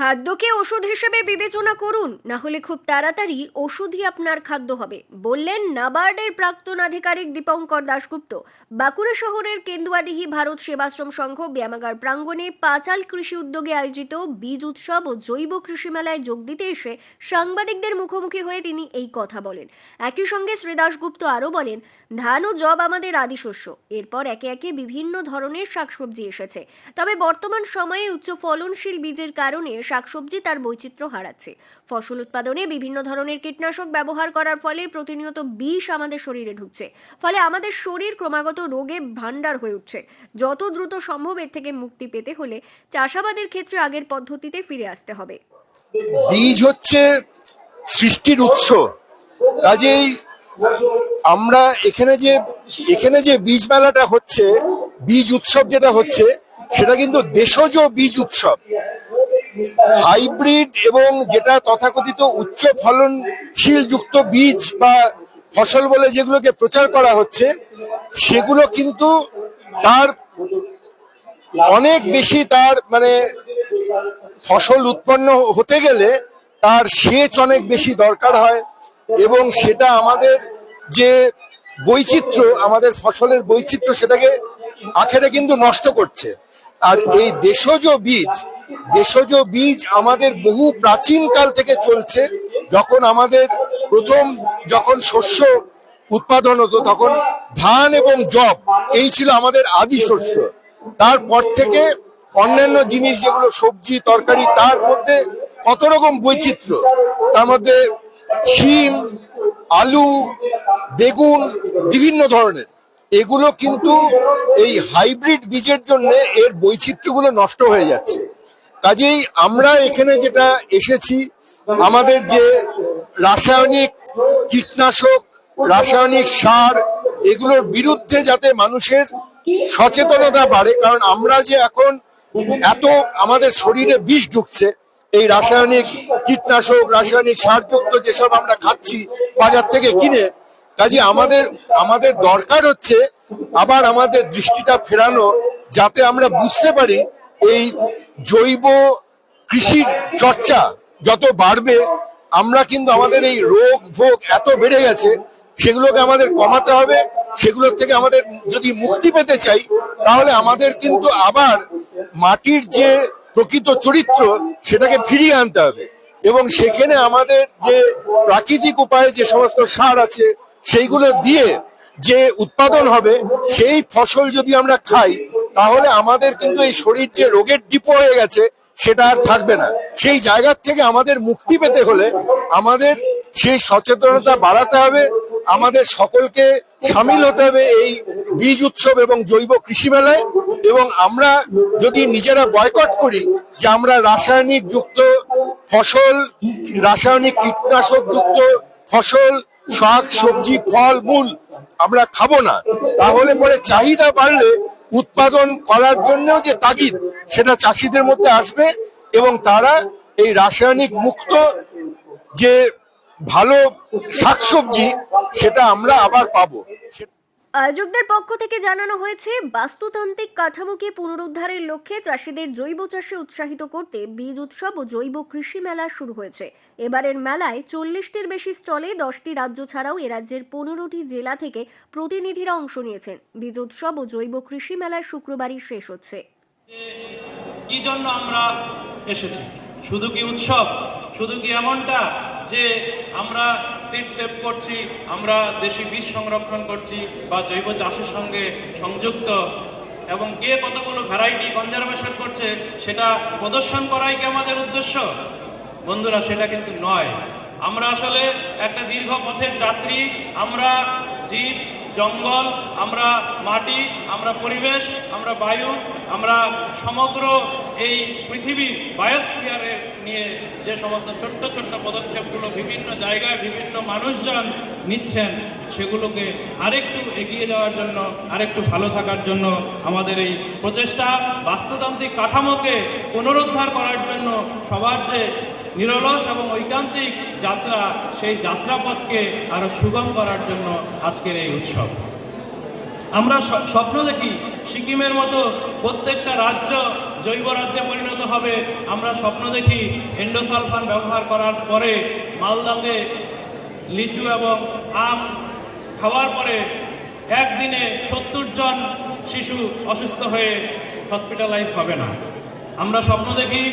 খাদ্যকে ওষুধ হিসেবে বিবেচনা করুন, না হলে খুব তাড়াতাড়ি ওষুধই আপনার খাদ্য হবে। বললেন নাবার্ডের প্রাক্তন আধিকারিক দীপঙ্কর দাশগুপ্ত। বাঁকুড়া শহরের কেন্দুয়াডিহি ভারত সেবাশ্রম সংঘ ব্যায়ামাগার প্রাঙ্গণে পাঁচাল কৃষি উদ্যোগে আয়োজিত বীজ উৎসব ও জৈব কৃষি মেলায় যোগ দিতে এসে সাংবাদিকদের মুখোমুখি হয়ে তিনি এই কথা বলেন। একই সঙ্গে শ্রী দাশগুপ্ত আরও বলেন, ধান ও জব আমাদের আদি শস্য এরপর একে একে বিভিন্ন ধরনের শাকসবজি এসেছে। তবে বর্তমান সময়ে উচ্চ ফলনশীল বীজের কারণে শাকসবজি তার বৈচিত্র্য হারাচ্ছে। ফসল উৎপাদনে বিভিন্ন ধরনের কীটনাশক ব্যবহার করার ফলে প্রতিনিয়ত বিষ আমাদের শরীরে ঢুকছে। ফলে আমাদের শরীর ক্রমাগত রোগে ভাণ্ডার হয়ে উঠছে। যত দ্রুত সম্ভব এর থেকে মুক্তি পেতে হলে চাষাবাদের ক্ষেত্রে আগের পদ্ধতিতে ফিরে আসতে হবে। বীজ হচ্ছে সৃষ্টির উৎস। কাজেই আমরা এখানে যে এখানে যে বীজ মেলাটা হচ্ছে, বীজ উৎসব যেটা হচ্ছে, সেটা কিন্তু দেশজ বীজ উৎসব। হাইব্রিড এবং যেটা তথাকথিত উচ্চ ফলনশীল যুক্ত বীজ বা ফসল বলে যেগুলোকে প্রচার করা হচ্ছে, সেগুলো কিন্তু তার অনেক বেশি তার মানে ফসল উৎপন্ন হতে গেলে তার সেচ অনেক বেশি দরকার হয় এবং সেটা আমাদের যে বৈচিত্র্য, আমাদের ফসলের বৈচিত্র্য সেটাকে আখেরে কিন্তু নষ্ট করছে। আর এই দেশজ বীজ দেশজ বীজ আমাদের বহু প্রাচীন কাল থেকে চলছে। যখন আমাদের প্রথম যখন শস্য উৎপাদন হতো, তখন ধান এবং জব এই ছিল আমাদের আদি শস্য। তারপর থেকে অন্যান্য জিনিস যেগুলো সবজি, তরকারি, তার মধ্যে কত রকম বৈচিত্র্য। তার মধ্যে শিম, আলু, বেগুন, বিভিন্ন ধরনের। এগুলো কিন্তু এই হাইব্রিড বীজের জন্য এর বৈচিত্র্যগুলো নষ্ট হয়ে যাচ্ছে। কাজেই আমরা এখানে যেটা এসেছি, আমাদের যে রাসায়নিক কীটনাশক, রাসায়নিক সার, এগুলোর বিরুদ্ধে যাতে মানুষের সচেতনতা বাড়ে, কারণ আমরা যে এখন এত আমাদের শরীরে বিষ ঢুকছে, এই রাসায়নিক কীটনাশক, রাসায়নিক সারযুক্ত যেসব আমরা খাচ্ছি, বাজার থেকে কিনে, কাজে আমাদের আমাদের দরকার হচ্ছে আবার আমাদের দৃষ্টিটা ফেরানো, যাতে আমরা বুঝতে পারি এই জৈব কৃষির চর্চা যত বাড়বে, আমরা কিন্তু আমাদের এই রোগ ভোগ এত বেড়ে গেছে, সেগুলোকে আমাদের কমাতে হবে, সেগুলোর থেকে আমাদের যদি মুক্তি পেতে চাই, তাহলে আমাদের কিন্তু আবার মাটির যে প্রকৃত চরিত্র, সেটাকে ফিরিয়ে আনতে হবে। এবং সেখানে আমাদের যে প্রাকৃতিক উপায়ে যে সমস্ত সার আছে, সেইগুলো দিয়ে যে উৎপাদন হবে, সেই ফসল যদি আমরা খাই তাহলে আমাদের কিন্তু এই শরীর যে রোগের ডিপো হয়ে গেছে, সেটা আর থাকবে না। সেই জায়গার থেকে আমাদের মুক্তি পেতে হলে আমাদের সেই সচেতনতা বাড়াতে হবে, আমাদের সকলকে সামিল হতে হবে এই বীজ উৎসব এবং জৈব কৃষি মেলায়। এবং আমরা যদি নিজেরা বয়কট করি যে আমরা রাসায়নিক যুক্ত ফসল, রাসায়নিক কীটনাশক যুক্ত ফসল, শাক, সবজি, ফল, মূল আমরা খাব না। তাহলে পরে চাহিদা বাড়লে উৎপাদন করার জন্যও যে তাগিদ, সেটা চাষিদের মধ্যে আসবে এবং তারা এই রাসায়নিক মুক্ত যে ভালো শাকসবজি, সেটা আমরা আবার পাবো। আয়োজকদের পক্ষ থেকে জানানো হয়েছে, বাস্তুতান্ত্রিক কাঠামোকে পুনরুদ্ধারের লক্ষ্যে চাষিদের জৈব চাষে উৎসাহিত করতে বীজ উৎসব ও জৈব কৃষি মেলা শুরু হয়েছে। এবারের মেলায় চল্লিশটির বেশি স্টলে দশটি রাজ্য ছাড়াও এ রাজ্যের পনেরোটি জেলা থেকে প্রতিনিধিরা অংশ নিয়েছেন। বীজ উৎসব ও জৈব কৃষি মেলায় শুক্রবারই শেষ হচ্ছে। কি জন্য আমরা এসেছি? শুধু কি উৎসব? শুধু কি এমনটা যে আমরা সিট সেভ করছি, আমরা দেশি বীজ সংরক্ষণ করছি বা জৈব চাষের সঙ্গে সংযুক্ত। এবং কে কতগুলো ভ্যারাইটি কনজারভেশন করছে, সেটা প্রদর্শন করাই কি আমাদের উদ্দেশ্য? বন্ধুরা, সেটা কিন্তু নয়। আমরা আসলে একটা দীর্ঘ পথের যাত্রী, আমরা জীব জঙ্গল, আমরা মাটি, আমরা পরিবেশ, আমরা বায়ু, আমরা সমগ্র এই পৃথিবী বায়োস্ফিয়ারে নিয়ে যে সমস্ত ছোট্ট ছোট্ট পদক্ষেপগুলো বিভিন্ন জায়গায় বিভিন্ন মানুষজন নিচ্ছেন, সেগুলোকে আরেকটু এগিয়ে যাওয়ার জন্য, আরেকটু ভালো থাকার জন্য আমাদের এই প্রচেষ্টা, বাস্তুতান্ত্রিক কাঠামোকে পুনরুদ্ধার করার জন্য সবার যে নিরলস এবং ঐকান্তিক যাত্রা, সেই যাত্রাপথকে আরও সুগম করার জন্য আজকের এই উৎসব। আমরা স্বপ্ন দেখি সিকিমের মতো প্রত্যেকটা রাজ্য জৈব রাজ্যে পরিণত হবে। আমরা স্বপ্ন দেখি এন্ডোসালফান ব্যবহার করার পরে মালদাতে লিচু এবং আম খাওয়ার পরে একদিনে সত্তর জন শিশু অসুস্থ হয়ে হসপিটালাইজ হবে না। আমরা স্বপ্ন দেখি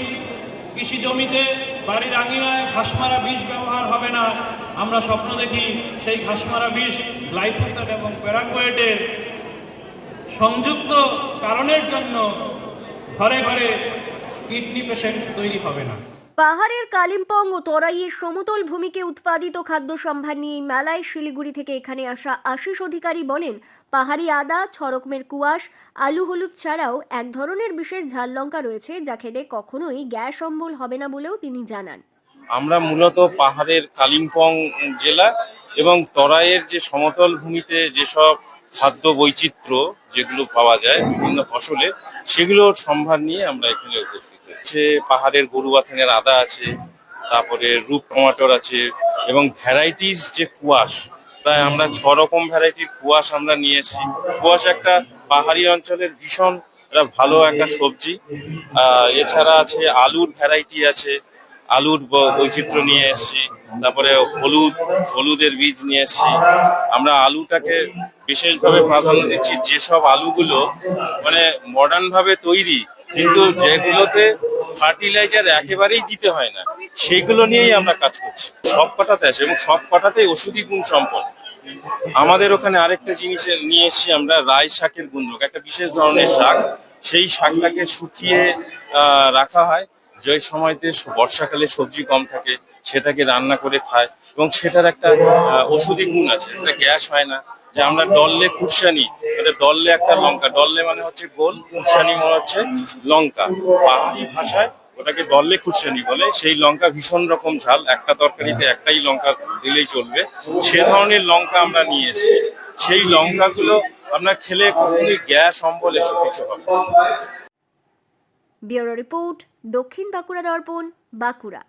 কৃষি জমিতে বাড়ির আঙিনায় ঘাসমারা বিষ ব্যবহার হবে না। আমরা স্বপ্ন দেখি সেই ঘাসমারা বিষ গ্লাইফোসাইড এবং প্যারাকোয়েটের সংযুক্ত কারণের জন্য ঘরে ঘরে কিডনি পেশেন্ট তৈরি হবে না। পাহাড়ের কালিম্পং ও তরাইয়ের সমতল ভূমিকে উৎপাদিত খাদ্য সম্ভার নিয়ে মেলায় শিলিগুড়ি থেকে এখানে আসা আশিস অধিকারী বলেন, পাহাড়ি আদা ছ রকমের কুয়াশ, আলু হলুদ ছাড়াও এক ধরনের বিশেষ ঝাল লঙ্কা রয়েছে যা খেলে কখনোই গ্যাস অম্বল হবে না বলেও তিনি জানান। আমরা মূলত পাহাড়ের কালিম্পং জেলা এবং তরাইয়ের যে সমতল ভূমিতে যেসব খাদ্য বৈচিত্র্য যেগুলো পাওয়া যায় বিভিন্ন ফসলের সেগুলোর সম্ভার নিয়ে আমরা এখানে উপস্থিত। হচ্ছে পাহাড়ের গরু বাথানের আদা আছে, তারপরে রূপ টমাটোর আছে এবং ভ্যারাইটিস যে কুয়াশ, প্রায় আমরা ছ রকম ভ্যারাইটির কুয়াশ আমরা নিয়ে এসেছি কুয়াশ একটা পাহাড়ি অঞ্চলের ভীষণ একটা ভালো একটা সবজি। এছাড়া আছে আলুর ভ্যারাইটি আছে, আলুর বৈচিত্র্য নিয়ে এসেছি, তারপরে হলুদ, হলুদের বীজ নিয়ে এসেছি। আমরা আলুটাকে বিশেষভাবে প্রাধান্য দিচ্ছি, যেসব আলুগুলো মানে মডার্ন ভাবে তৈরি, কিন্তু যেগুলোতে ফার্টিলাইজার একেবারেই দিতে হয় না, সেগুলো নিয়েই আমরা কাজ করছি। সব কটাতে আসে এবং সব কটাতেই ওষুধি গুণ সম্পন্ন। আমাদের ওখানে আরেকটা জিনিস নিয়ে এসেছি আমরা রায় শাকের গুণলোক একটা বিশেষ ধরনের শাক, সেই শাকটাকে শুকিয়ে রাখা হয়। যে সময়তে বর্ষাকালে সবজি কম থাকে সেটাকে রান্না করে খায় এবং সেটার একটা ওষুধি গুণ আছে। একটা গ্যাস হয় না। যে আমরা ডললে কুরসানি মানে ডললে একটা লঙ্কা। ডললে মানে হচ্ছে গোল কুরসানি মানে হচ্ছে লঙ্কা। পাহাড়ি ভাষায় ওটাকে ডললে খুরসানি বলে। সেই লঙ্কা ভীষণ রকম ঝাল। একটা তরকারিতে একটাই লঙ্কা দিলেই চলবে। সে ধরনের লঙ্কা আমরা নিয়ে এসেছি। সেই লঙ্কাগুলো আপনার খেলে কখনই গ্যাস, অম্বল এসব কিছু হবে ব্যুরো রিপোর্ট দক্ষিণ বাঁকুড়া দর্পণ, বাঁকুড়া।